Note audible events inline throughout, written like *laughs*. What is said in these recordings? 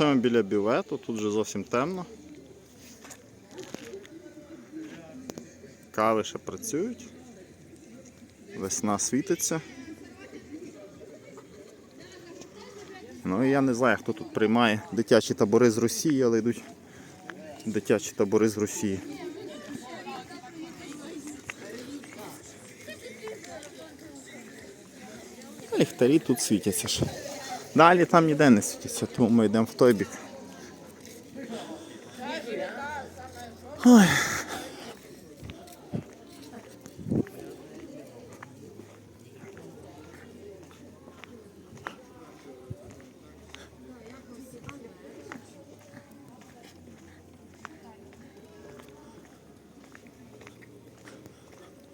Ми біля бювету, тут вже зовсім темно. Кави ще працюють. Весна світиться. Ну і я не знаю, хто тут приймає дитячі табори з Росії, але йдуть дитячі табори з Росії. Ліхтарі тут світяться ще. Далі там ніде не світяться, тому ми йдемо в той бік. Ой.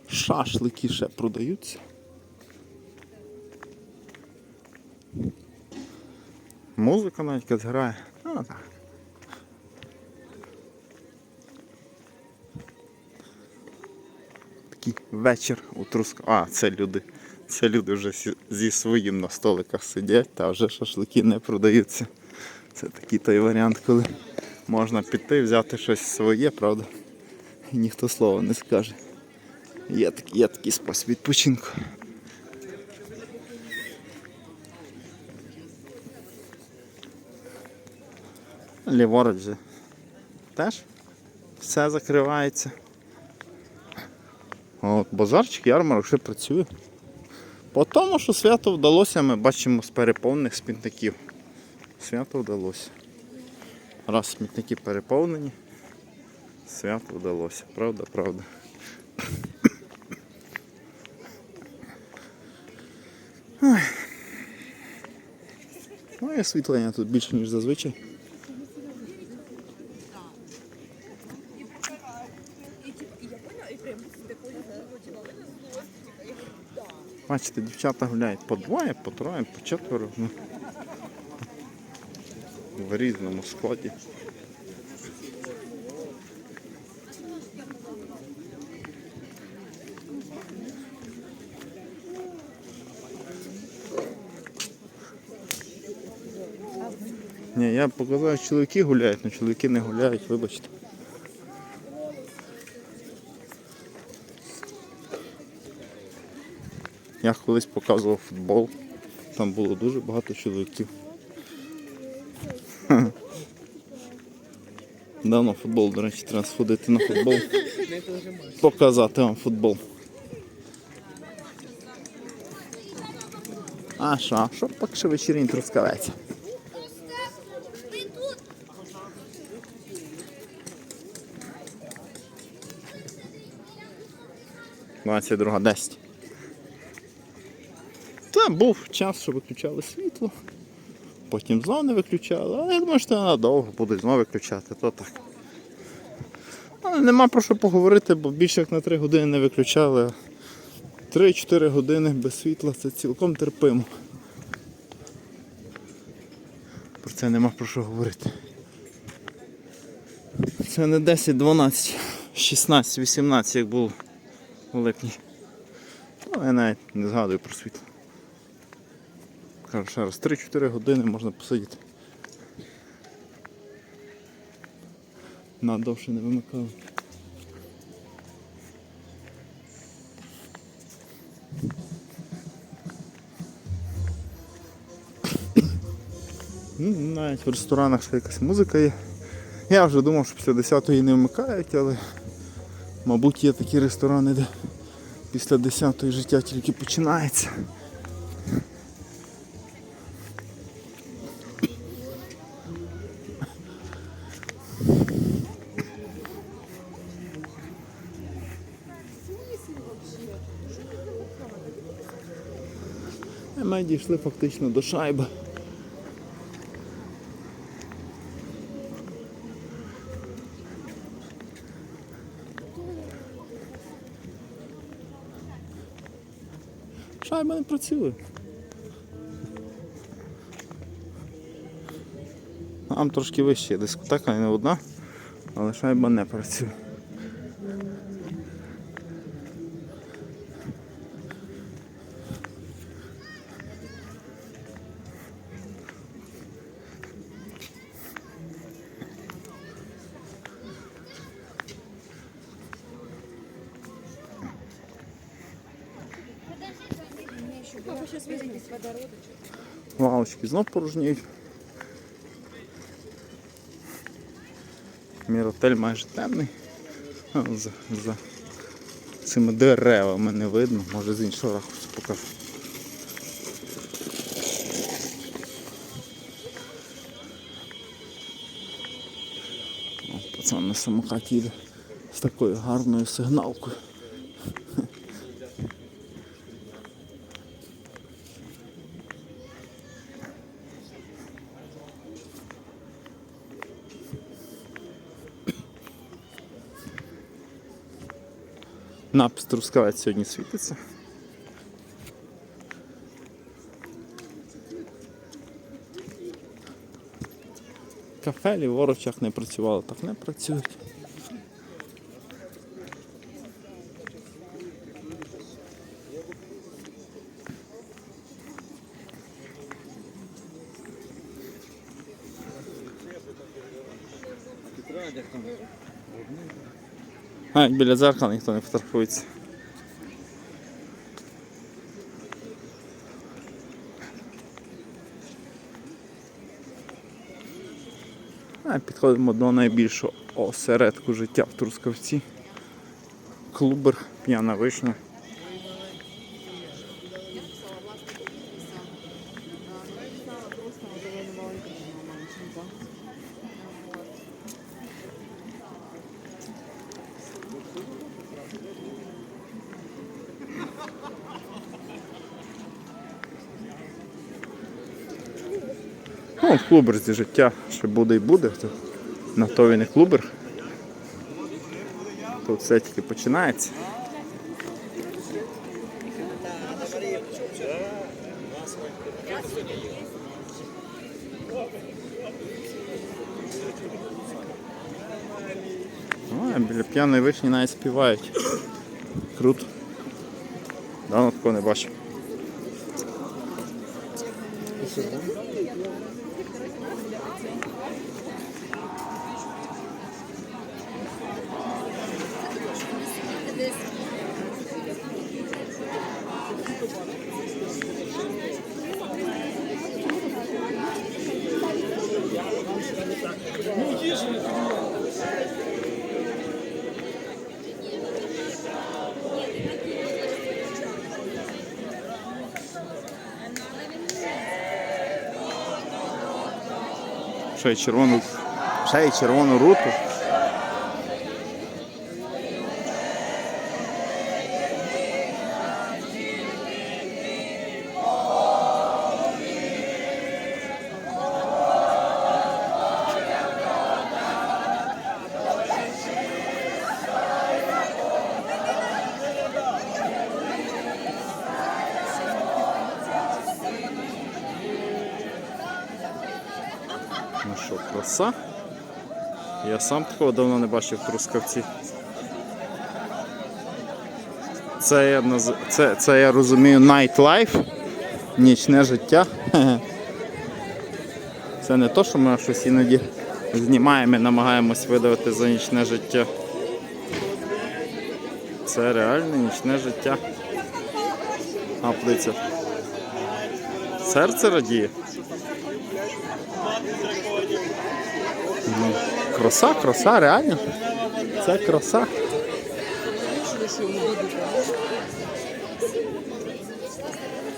Шашлики ще продаються. Музика навіть якась грає. А, так. Такий вечір у Труск. А, це люди. Це люди вже зі своїм на столиках сидять, та вже шашлики не продаються. Це такий той варіант, коли можна піти, взяти щось своє, правда? І ніхто слова не скаже. Є, такий- є такий спосіб відпочинку. Ліворуч же теж все закривається. От, базарчик, ярмарок ще працює. По тому, що свято вдалося, ми бачимо з переповнених смітників. Свято вдалося. Раз смітники переповнені, свято вдалося. Правда, правда. Ну і освітлення тут більше, ніж зазвичай. Бачите, дівчата гуляють по двоє, по троє, по четверо. Ну, в різному складі. Ні, я показав, що чоловіки гуляють, але чоловіки не гуляють, вибачте. Я колись показував футбол. Там було дуже багато чоловіків. *laughs* Давно футбол, до речі, треба сходити на футбол. Показати вам футбол. А що? Що поки що вечірній трускавець? Двадцять друга десять. Та був час, що виключали світло, потім знову не виключали, але я думаю, що надовго будуть знову виключати, то так. Але нема про що поговорити, бо більше як на 3 години не виключали. 3-4 години без світла це цілком терпимо. Про це нема про що говорити. Це не 10, 12, 16, 18, як було у липні. Ну, я навіть не згадую про світло. Кажу ще раз, 3-4 години можна посидіти. Надовше не вимикали. Ну, Навіть в ресторанах ще якась музика є. Я вже думав, що після 10-ї не вмикають, але мабуть є такі ресторани, де після 10-ї життя тільки починається. Дійшли фактично до шайби. Шайба не працює. Там трошки вище дискотека не одна, але шайба не працює. Лавочки знов порожніють. Міротель майже темний. За, за цими деревами не видно, може з іншого ракурсу покажу. Пацан на самокаті їде з такою гарною сигналкою. Напис Трускавець сьогодні світиться. Кафе ліворуч як не працювало, так не працюють. А, біля дзеркала ніхто не фотографується. Підходимо до найбільшого осередку життя в Трускавці. Клубер, п'яна вишня. Ну, клубер зі життя ще буде і буде. На то він і клубер. Тут все тільки починається. А біля п'яної вишні навіть співають. Круто. Давно такого не бачив. Ще червону, ще червону руту. Ну що, краса. Я сам такого давно не бачив Трускавці. Це я, це, це я розумію nightlife, нічне життя. *laughs* Це не то, що ми щось іноді знімаємо і намагаємось видавати за нічне життя. Це реальне нічне життя. А плиця. Серце радіє. Краса, краса, реально. Це краса.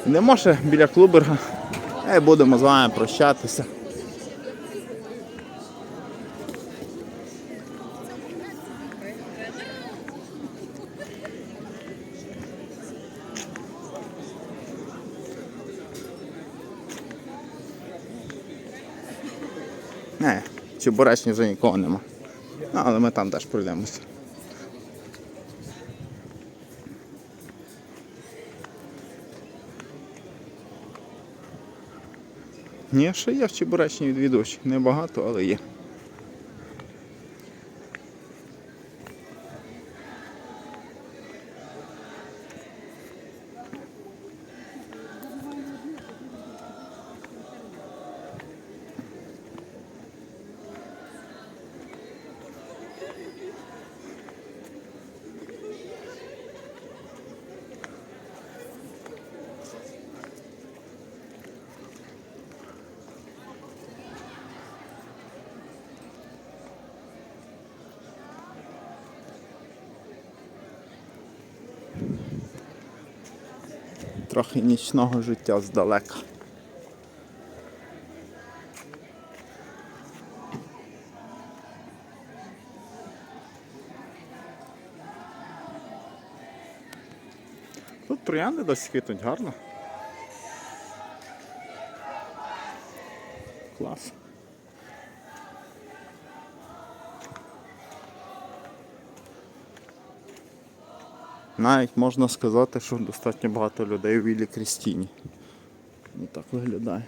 Не може біля клуберга. Е, будемо з вами прощатися. Не, Чебуречні вже нікого нема. Але ми там теж пройдемося. Ні, ще є в Чебуречні відвідувачі. Небагато, але є. Трохи нічного життя здалека. Тут троянди досі квітнуть гарно. Клас. Навіть можна сказати, що достатньо багато людей у Вілі Крістіні. Ну так виглядає.